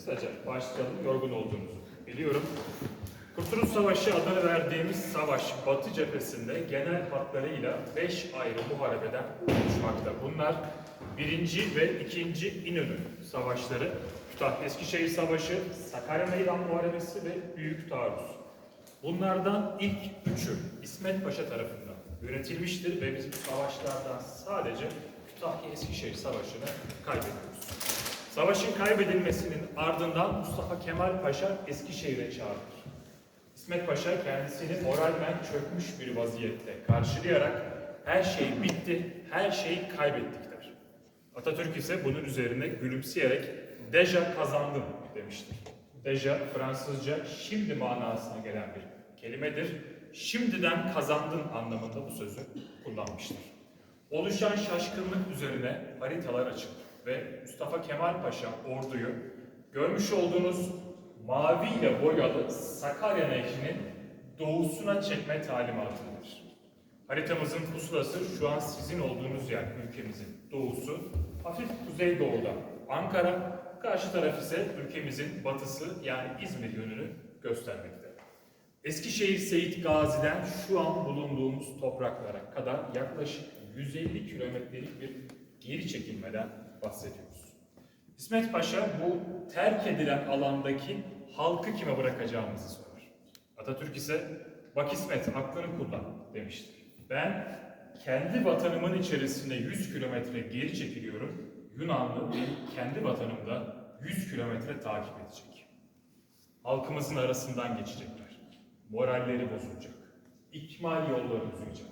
kısaca başlayalım. Yorgun olduğunuzu biliyorum. Kurtuluş Savaşı adını verdiğimiz savaş Batı cephesinde genel hatlarıyla 5 ayrı muharebeden oluşmakta. Bunlar 1. ve 2. İnönü savaşları, Kütahya Eskişehir Savaşı, Sakarya Meydan Muharebesi ve Büyük Taarruz. Bunlardan ilk üçü İsmet Paşa tarafından yönetilmiştir ve biz bu savaşlardan sadece Kütahya Eskişehir Savaşı'nı kaybediyoruz. Savaşın kaybedilmesinin ardından Mustafa Kemal Paşa Eskişehir'e çağrılır. İsmet Paşa kendisini moralmen çökmüş bir vaziyette karşılayarak her şey bitti, her şeyi kaybettik der. Atatürk ise bunun üzerine gülümseyerek deja kazandım demiştir. Deja Fransızca şimdi manasına gelen bir kelimedir. Şimdiden kazandın anlamında bu sözü kullanmıştır. Oluşan şaşkınlık üzerine haritalar açıldı ve Mustafa Kemal Paşa orduyu görmüş olduğunuz maviyle boyalı Sakarya Nehri'nin doğusuna çekme talimatı verir. Haritamızın pusulası şu an sizin olduğunuz yer ülkemizin doğusu. Hafif kuzeydoğuda Ankara, karşı taraf ise ülkemizin batısı yani İzmir yönünü göstermekte. Eskişehir Seyit Gazi'den şu an bulunduğumuz topraklara kadar yaklaşık 150 kilometrelik bir geri çekilmeden bahsediyoruz. İsmet Paşa bu terk edilen alandaki halkı kime bırakacağımızı sorar. Atatürk ise bak İsmet aklını kullan demiştir. Ben kendi vatanımın içerisinde 100 kilometre geri çekiliyorum. Yunanlı benim kendi vatanımda 100 kilometre takip edecek. Halkımızın arasından geçecekler. Moralleri bozulacak. İkmal yolları uzayacak.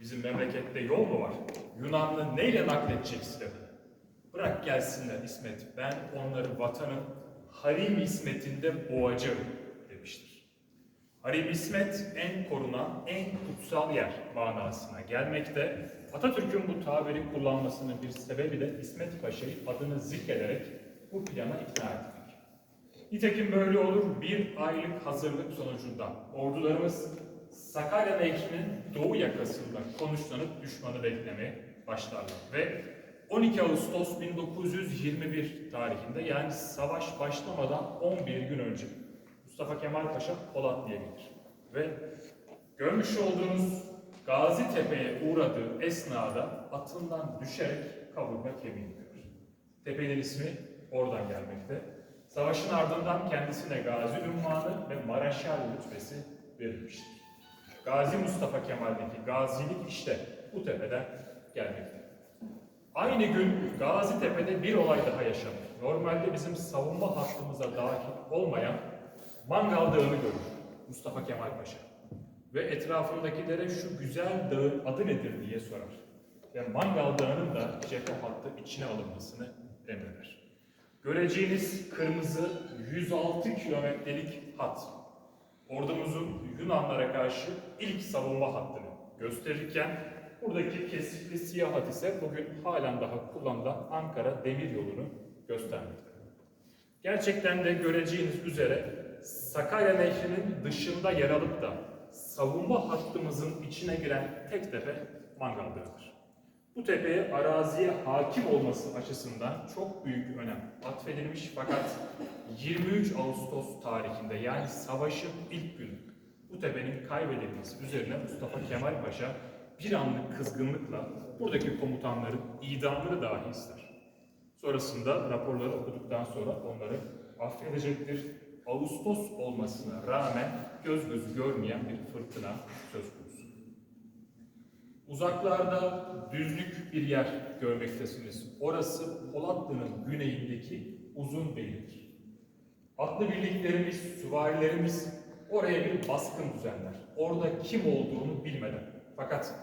Bizim memlekette yol mu var? Yunanlı neyle nakledecek silahını? Bırak gelsinler İsmet, ben onları vatanın Harim İsmet'inde boğacağım demiştir. Harim İsmet en korunan, en kutsal yer manasına gelmekte. Atatürk'ün bu tabiri kullanmasının bir sebebi de İsmet Paşa'yı adını zikrederek bu plana ikna etmek. Nitekim böyle olur bir aylık hazırlık sonucunda ordularımız Sakarya Nehri'nin doğu yakasında konuşlanıp düşmanı beklemeye başlarlar ve 12 Ağustos 1921 tarihinde yani savaş başlamadan 11 gün önce Mustafa Kemal Paşa Polatlı'ya gelir ve görmüş olduğunuz Gazi Tepe'ye uğradığı esnada atından düşerek kaburga kemiğini kırır. Tepenin ismi oradan gelmekte. Savaşın ardından kendisine Gazi ünvanı ve Maraşal rütbesi verilmiştir. Gazi Mustafa Kemal'deki gazilik işte bu tepeden gelmekte. Aynı gün Gazi Tepe'de bir olay daha yaşanır. Normalde bizim savunma hattımıza dahil olmayan Mangal Dağı'nı görür Mustafa Kemal Paşa. Ve etrafındakilere şu güzel dağın adı nedir diye sorar. Ve Mangal Dağı'nın da cephe hattı içine alınmasını emreder. Göreceğiniz kırmızı 106 kilometrelik hat ordumuzun Yunanlara karşı ilk savunma hattını gösterirken buradaki kesikli siyah hat ise bugün halen daha kullanılan Ankara Demir Yolu'nu göstermekte. Gerçekten de göreceğiniz üzere Sakarya Nehri'nin dışında yer alıp da savunma hattımızın içine giren tek tepe Mangal Dağı'dır. Bu tepeye araziye hakim olması açısından çok büyük önem atfedilmiş fakat 23 Ağustos tarihinde yani savaşın ilk günü bu tepenin kaybedilmesi üzerine Mustafa Kemal Paşa bir anlık kızgınlıkla buradaki komutanların idamını dahi ister. Sonrasında raporları okuduktan sonra onları affedecektir. Ağustos olmasına rağmen göz gözü görmeyen bir fırtına söz konusu. Uzaklarda düzlük bir yer görmektesiniz. Orası Polatlı'nın güneyindeki uzun beylik. Atlı birliklerimiz, süvarilerimiz oraya bir baskın düzenler. Orada kim olduğunu bilmeden. Fakat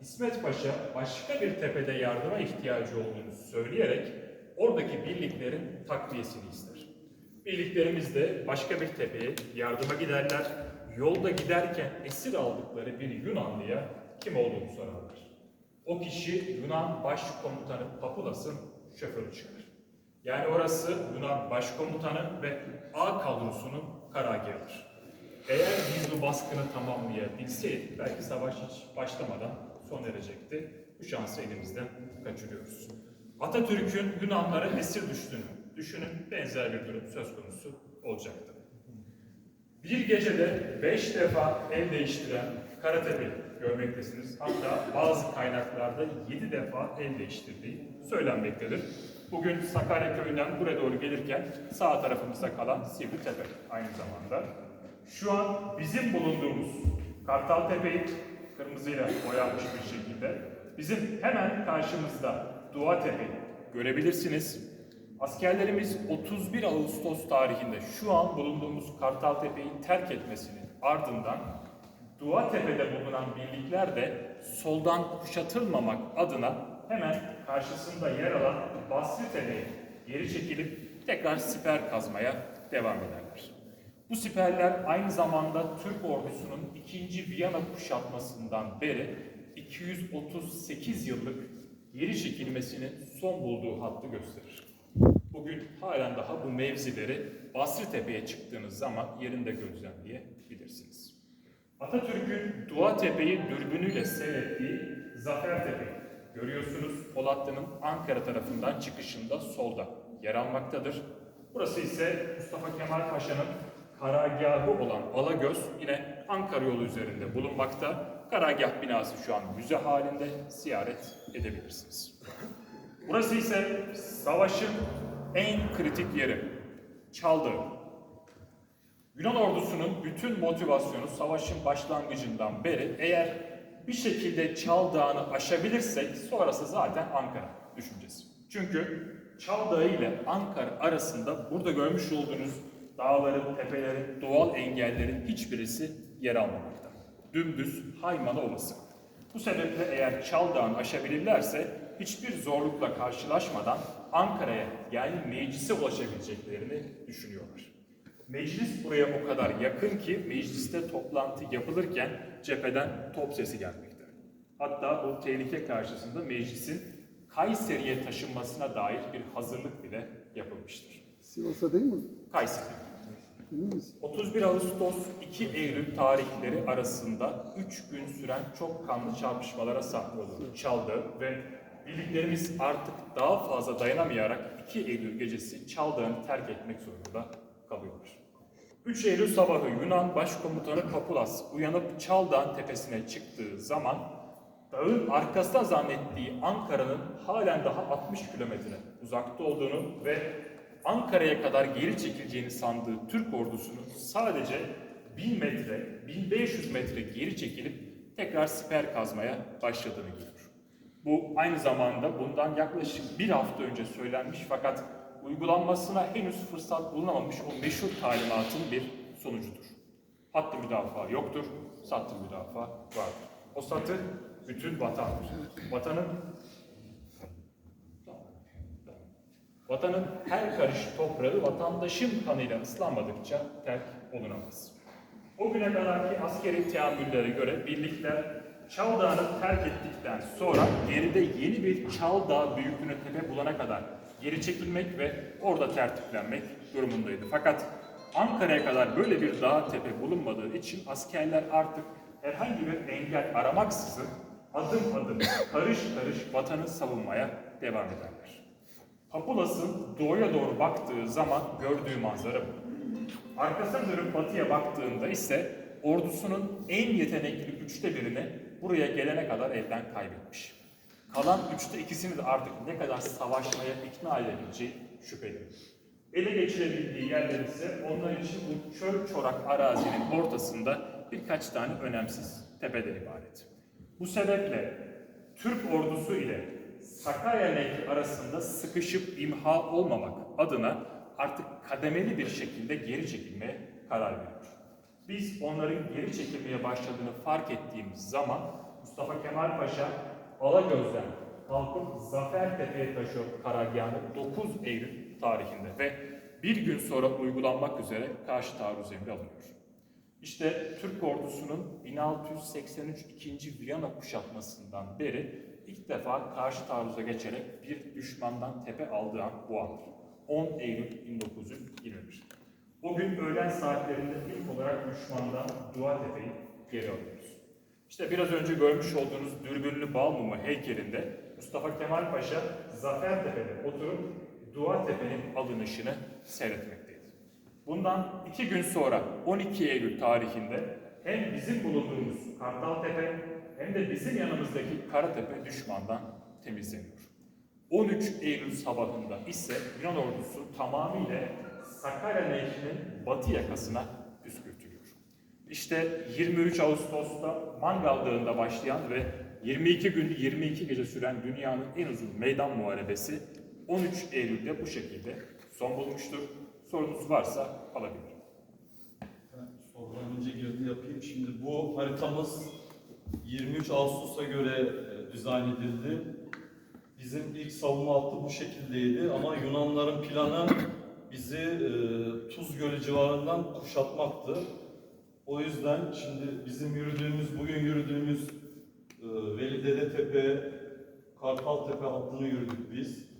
İsmet Paşa başka bir tepede yardıma ihtiyacı olduğunu söyleyerek oradaki birliklerin takviyesini ister. Birliklerimiz de başka bir tepeye yardıma giderler. Yolda giderken esir aldıkları bir Yunanlıya kim olduğunu sorarlar. O kişi Yunan Başkomutanı Papulas'ın şoförü çıkar. Yani orası Yunan Başkomutanı ve A kadrosunun karargahıdır. Eğer biz bu baskını tamamlayabilseydik belki savaş hiç başlamadan sona erecekti. Bu şansı elimizden kaçırıyoruz. Atatürk'ün Yunanlara esir düştüğünü düşünün benzer bir durum söz konusu olacaktı. Bir gecede beş defa el değiştiren Karatepe görmektesiniz. Hatta bazı kaynaklarda yedi defa el değiştirdiği söylenmektedir. Bugün Sakarya köyünden buraya doğru gelirken sağ tarafımızda kalan Sivri Tepe aynı zamanda. Şu an bizim bulunduğumuz Kartal Tepe'yi kırmızıyla boyanmış bir şekilde bizim hemen karşımızda Dua Tepe'yi görebilirsiniz. Askerlerimiz 31 Ağustos tarihinde şu an bulunduğumuz Kartal Tepe'yi terk etmesinin ardından Dua Tepe'de bulunan birlikler de soldan kuşatılmamak adına hemen karşısında yer alan Basri Tepe'ye geri çekilip tekrar siper kazmaya devam ederler. Bu siperler aynı zamanda Türk ordusunun 2. Viyana kuşatmasından beri 238 yıllık geri çekilmesinin son bulduğu hattı gösterir. Bugün halen daha bu mevzileri Basri Tepe'ye çıktığınız zaman yerinde gözlemleyebilirsiniz. Atatürk'ün Dua Tepe'yi dürbünüyle seyrettiği Zafer Tepe'yi görüyorsunuz. Polatlı'nın Ankara tarafından çıkışında solda yer almaktadır. Burası ise Mustafa Kemal Paşa'nın karargahı olan Alagöz yine Ankara yolu üzerinde bulunmakta. Karargah binası şu an müze halinde ziyaret edebilirsiniz. Burası ise savaşın en kritik yeri. Çaldığı. Yunan ordusunun bütün motivasyonu savaşın başlangıcından beri eğer bir şekilde Çal Dağı'nı aşabilirsek sonrası zaten Ankara düşüncesi. Çünkü Çal Dağı ile Ankara arasında burada görmüş olduğunuz dağların, tepelerin, doğal engellerin hiçbirisi yer almamakta. Dümdüz Haymana Ovası. Bu sebeple eğer Çal Dağı'nı aşabilirlerse hiçbir zorlukla karşılaşmadan Ankara'ya yani meclise ulaşabileceklerini düşünüyorlar. Meclis buraya o kadar yakın ki mecliste toplantı yapılırken cepheden top sesi gelmekte. Hatta bu tehlike karşısında meclisin Kayseri'ye taşınmasına dair bir hazırlık bile yapılmıştır. Sivas'ta değil mi? Kayseri. Emin misin? 31 Ağustos 2 Eylül tarihleri arasında 3 gün süren çok kanlı çarpışmalara sahne oldu, çaldı ve birliklerimiz artık daha fazla dayanamayarak 2 Eylül gecesi Çaldağ'ını terk etmek zorunda kalıyorlar. 3 Eylül sabahı Yunan Başkomutanı Papulas uyanıp Çaldağ'ın tepesine çıktığı zaman dağın arkasında zannettiği Ankara'nın halen daha 60 kilometre uzakta olduğunu ve Ankara'ya kadar geri çekileceğini sandığı Türk ordusunun sadece 1000 metre, 1500 metre geri çekilip tekrar siper kazmaya başladığını görür. Bu aynı zamanda bundan yaklaşık bir hafta önce söylenmiş fakat uygulanmasına henüz fırsat bulunamamış o meşhur talimatın bir sonucudur. Hattı müdafaa yoktur, sattı müdafaa vardır. O satı bütün vatandır. Vatanın Vatanın her karış toprağı vatandaşın kanıyla ıslanmadıkça terk olunamaz. O güne kadarki askeri teamüllere göre birlikler Çal Dağı'nı terk ettikten sonra geride yeni bir Çal Dağı büyüklüğüne tepe bulana kadar geri çekilmek ve orada tertiplenmek durumundaydı. Fakat Ankara'ya kadar böyle bir dağ tepe bulunmadığı için askerler artık herhangi bir engel aramaksızın adım adım karış karış vatanı savunmaya devam ederler. Papulas'ın doğuya doğru baktığı zaman gördüğü manzara bu. Arkasına dönüp batıya baktığında ise ordusunun en yetenekli üçte birini buraya gelene kadar elden kaybetmiş. Kalan üçte ikisini de artık ne kadar savaşmaya ikna edebileceği şüpheli. Ele geçirebildiği yerler ise onlar için bu çöl çorak arazinin ortasında birkaç tane önemsiz tepeden ibaret. Bu sebeple Türk ordusu ile Sakarya Nehri arasında sıkışıp imha olmamak adına artık kademeli bir şekilde geri çekilmeye karar veriyor. Biz onların geri çekilmeye başladığını fark ettiğimiz zaman Mustafa Kemal Paşa Alagöz'den kalkıp Zafertepe'ye taşıyor karargahını 9 Eylül tarihinde ve bir gün sonra uygulanmak üzere karşı taarruz emri alınıyor. İşte Türk ordusunun 1683 2. Viyana kuşatmasından beri ilk defa karşı taarruza geçerek bir düşmandan tepe aldığı an bu andır. 10 Eylül 1921. O gün öğlen saatlerinde ilk olarak düşmandan Duatepe'yi geri alıyoruz. İşte biraz önce görmüş olduğunuz dürbünlü Balmumu heykelinde Mustafa Kemal Paşa Zafertepe'de oturup Dua Tepe'nin alınışını seyretmekteydi. Bundan iki gün sonra 12 Eylül tarihinde hem bizim bulunduğumuz Kartaltepe hem de bizim yanımızdaki Karatepe düşmandan temizleniyor. 13 Eylül sabahında ise Yunan ordusu tamamıyla Sakarya Nehri'nin batı yakasına püskürtülüyor. İşte 23 Ağustos'ta Mangal Dağı'nda başlayan ve 22 gün 22 gece süren dünyanın en uzun meydan muharebesi 13 Eylül'de bu şekilde son bulmuştur. Sorunuz varsa alabilirim. Sorudan önce girdi yapayım. Şimdi bu haritamız 23 Ağustos'a göre e, dizayn edildi. Bizim ilk savunma hattı bu şekildeydi ama Yunanların planı bizi e, Tuz Gölü civarından kuşatmaktı. O yüzden şimdi bizim yürüdüğümüz, bugün yürüdüğümüz e, Velidede Tepe, Kartal Tepe hattını yürüdük biz.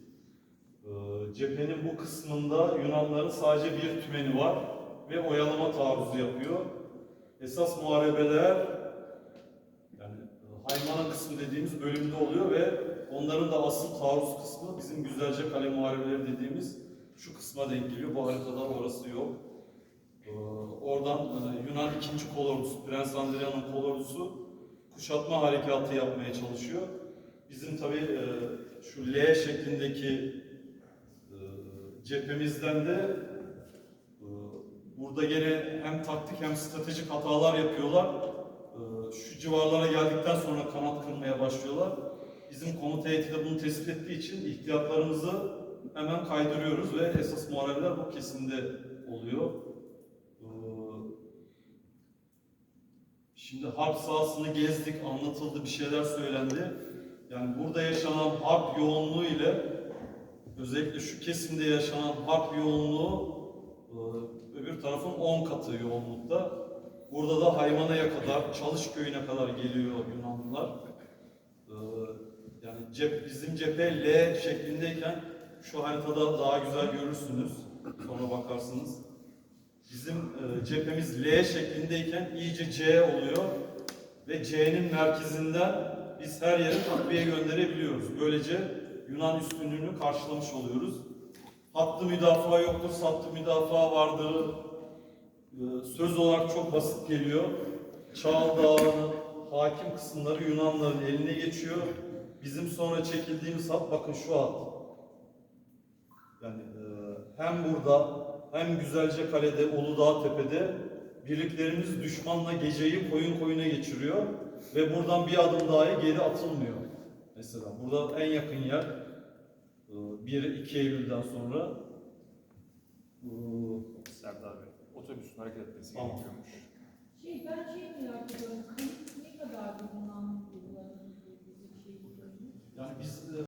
E, cephenin bu kısmında Yunanların sadece bir tümeni var ve oyalama taarruzu yapıyor. Esas muharebeler Haymana kısmı dediğimiz bölümde oluyor ve onların da asıl taarruz kısmı bizim Güzelce Kale muharebeleri dediğimiz şu kısma denk geliyor. Bu haritada orası yok. Ee, Oradan e, Yunan 2. kolordusu, Prens Andrea'nın kolordusu kuşatma harekatı yapmaya çalışıyor. Bizim tabi şu L şeklindeki e, cephemizden de e, burada gene hem taktik hem stratejik hatalar yapıyorlar. Şu civarlara geldikten sonra kanat kırmaya başlıyorlar. Bizim komuta heyeti de bunu tespit ettiği için ihtiyatlarımızı hemen kaydırıyoruz ve esas muharebeler bu kesimde oluyor. Ee, Şimdi harp sahasını gezdik, anlatıldı, bir şeyler söylendi. Yani burada yaşanan harp yoğunluğu ile özellikle şu kesimde yaşanan harp yoğunluğu e, öbür tarafın 10 katı yoğunlukta. Burada da Haymana'ya kadar, Çalışköy'üne kadar geliyor Yunanlılar. Ee, Yani cep, bizim cephe L şeklindeyken şu haritada daha güzel görürsünüz. Sonra bakarsınız. Bizim e, cephemiz L şeklindeyken iyice C oluyor ve C'nin merkezinden biz her yere takviye gönderebiliyoruz. Böylece Yunan üstünlüğünü karşılamış oluyoruz. Hattı müdafaa yoktur, sattı müdafaa vardır. E, söz olarak çok basit geliyor. Çağal Dağı'nın hakim kısımları Yunanların eline geçiyor. Bizim sonra çekildiğimiz hat bakın şu hat. Yani e, hem burada hem Güzelce Kale'de, Uludağ Tepe'de birliklerimiz düşmanla geceyi koyun koyuna geçiriyor ve buradan bir adım dahi geri atılmıyor. Mesela burada en yakın yer e, 1-2 Eylül'den sonra e, Serdar Bey, otobüsün hareket etmesi tamam. gerekiyormuş. Şey, ben şey merak ediyorum, kayıt ne kadar bundan kullanılıyor? Şey yani biz